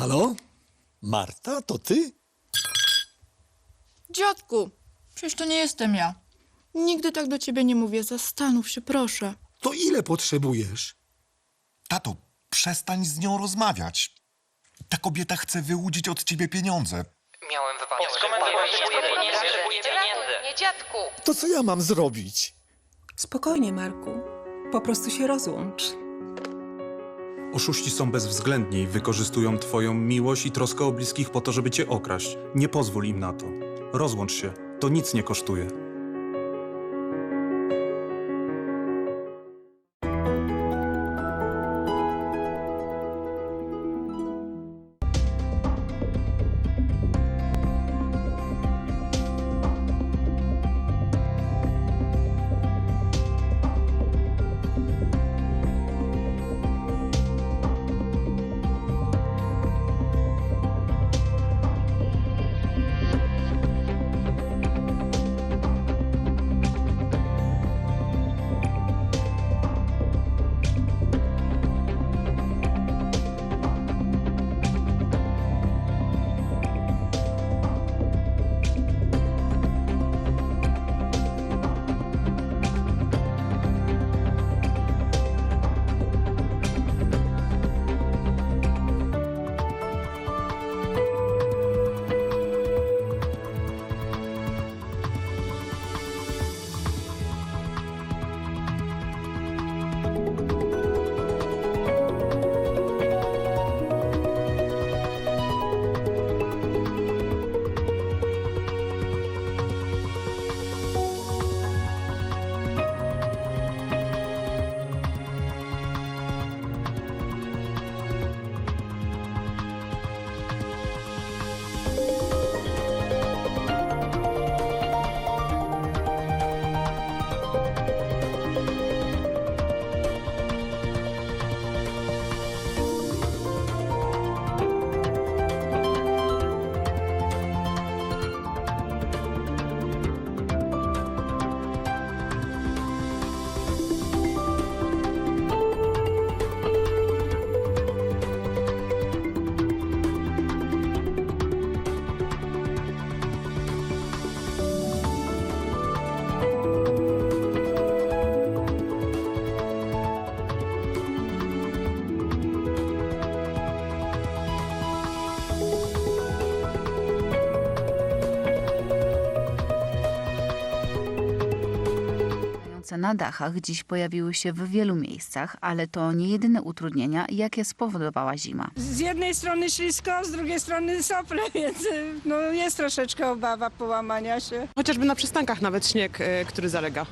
Halo? Marta, to ty? Dziadku, przecież to nie jestem ja. Nigdy tak do ciebie nie mówię. Zastanów się, proszę. To ile potrzebujesz? Tato, przestań z nią rozmawiać. Ta kobieta chce wyłudzić od ciebie pieniądze. Miałem wypadek. Nie dziadku. To co ja mam zrobić? Spokojnie, Marku. Po prostu się rozłącz. Oszuści są bezwzględni wykorzystują twoją miłość i troskę o bliskich po to, żeby cię okraść. Nie pozwól im na to. Rozłącz się. To nic nie kosztuje. Na dachach dziś pojawiły się w wielu miejscach, ale to nie jedyne utrudnienia, jakie spowodowała zima. Z jednej strony ślisko, z drugiej strony sople, więc y, no, jest troszeczkę obawa połamania się. Chociażby na przystankach nawet śnieg, y, który zalega.